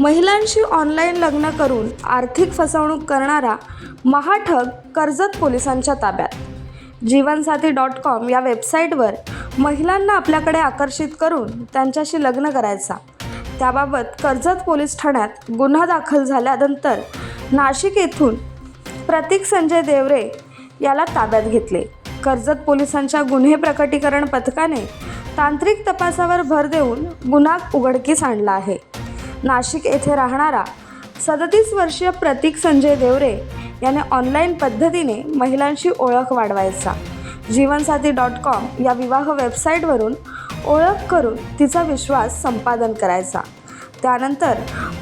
महिलांशी ऑनलाईन लग्न करून आर्थिक फसवणूक करणारा महाठग कर्जत पोलिसांच्या ताब्यात. जीवनसाथी डॉट कॉम या वेबसाईटवर महिलांना आपल्याकडे आकर्षित करून त्यांच्याशी लग्न करायचा. त्याबाबत कर्जत पोलीस ठाण्यात गुन्हा दाखल झाल्यानंतर नाशिक येथून प्रतीक संजय देवरे याला ताब्यात घेतले. कर्जत पोलिसांच्या गुन्हे प्रकटीकरण पथकाने तांत्रिक तपासावर भर देऊन गुन्हा उघडकीस आणला आहे. नाशिक येथे राहणारा सदतीस वर्षीय प्रतीक संजय देवरे याने ऑनलाईन पद्धतीने महिलांशी ओळख वाढवायचा. जीवनसाथी डॉट कॉम या विवाह वेबसाईटवरून ओळख करून तिचा विश्वास संपादन करायचा. त्यानंतर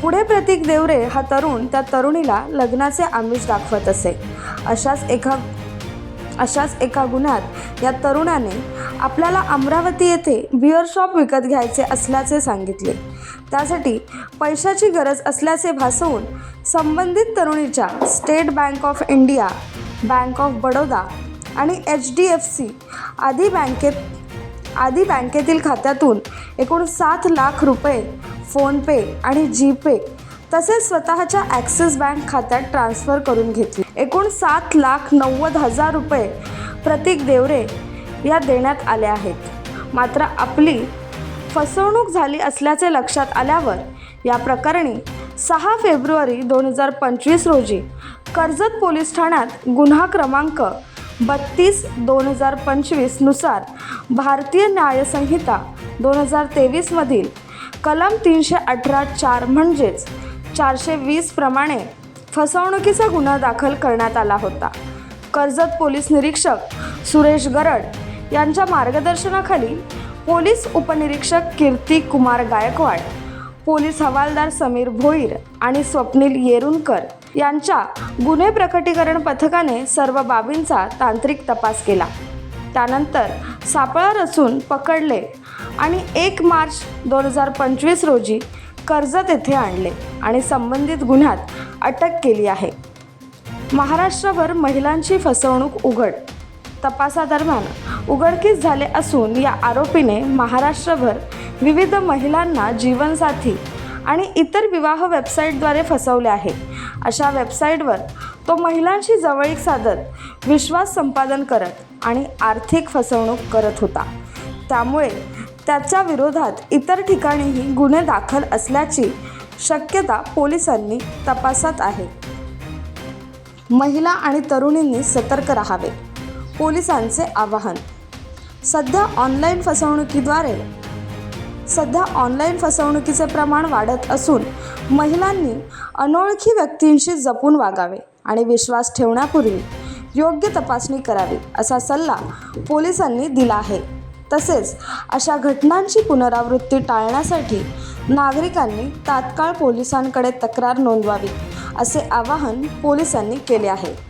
पुढे प्रतीक देवरे हा तरुण त्या तरुणीला लग्नाचे आमिष दाखवत असे. अशाच एका अशाच एका गुन्ह्यात या तरुणाने आपल्याला अमरावती येथे बिअर शॉप विकत घ्यायचे असल्याचे सांगितले. त्यासाठी पैशाची गरज असल्याचे भासवून संबंधित तरुणीच्या State Bank of India bank of Baroda आणि एच डी एफ सी आदी बँकेत आदी बँकेतील खात्यातून एकूण सात लाख रुपये फोनपे आणि जीपे तसेच स्वतःच्या ॲक्सिस बँक खात्यात ट्रान्स्फर करून घेतली. एकूण सात लाख नव्वद हजार रुपये प्रतीक देवरे या देण्यात आले आहेत. मात्र आपली फसवणूक झाली असल्याचे लक्षात आल्यावर या प्रकरणी सहा फेब्रुवारी दोन हजार पंचवीस रोजी कर्जत पोलीस ठाण्यात गुन्हा क्रमांक बत्तीस दोन हजार पंचवीसनुसार भारतीय न्यायसंहिता दोन हजार तेवीसमधील कलम तीनशे अठरा चार म्हणजेच चारशे वीस प्रमाणे फसवणुकीचा गुन्हा दाखल करण्यात आला होता. कर्जत पोलीस निरीक्षक सुरेश गरड यांच्या मार्गदर्शनाखाली पोलीस उपनिरीक्षक कीर्ती कुमार गायकवाड पोलीस हवालदार समीर भोईर आणि स्वप्नील येरुणकर यांच्या गुन्हे प्रकटीकरण पथकाने सर्व बाबींचा तांत्रिक तपास केला. त्यानंतर सापळा रचून पकडले आणि एक मार्च दोन हजार पंचवीस रोजी कर्जत येथे आणले आणि संबंधित गुन्ह्यात अटक केली आहे. महाराष्ट्रभर महिलांची फसवणूक उघड. तपासादरम्यान उघडकीस झाले असून या आरोपीने महाराष्ट्रभर विविध महिलांना जीवनसाथी आणि इतर विवाह वेबसाईटद्वारे फसवले आहे. अशा वेबसाईटवर तो महिलांशी जवळीक साधत विश्वास संपादन करत आणि आर्थिक फसवणूक करत होता. त्यामुळे त्याच्या विरोधात इतर ठिकाणीही गुन्हे दाखल असल्याची शक्यता पोलिसांनी तपासात आहे. महिला आणि तरुणींनी सतर्क राहावे पोलिसांचे आवाहन. सध्या ऑनलाईन फसवणुकीद्वारे सध्या ऑनलाईन फसवणुकीचे प्रमाण वाढत असून महिलांनी अनोळखी व्यक्तींशी जपून वागावे आणि विश्वास ठेवण्यापूर्वी योग्य तपासणी करावी असा सल्ला पोलिसांनी दिला आहे. तसेच अशा घटनांची पुनरावृत्ती टाळण्यासाठी नागरिकांनी तात्काळ पोलिसांकडे तक्रार नोंदवावी असे आवाहन पोलिसांनी केले आहे.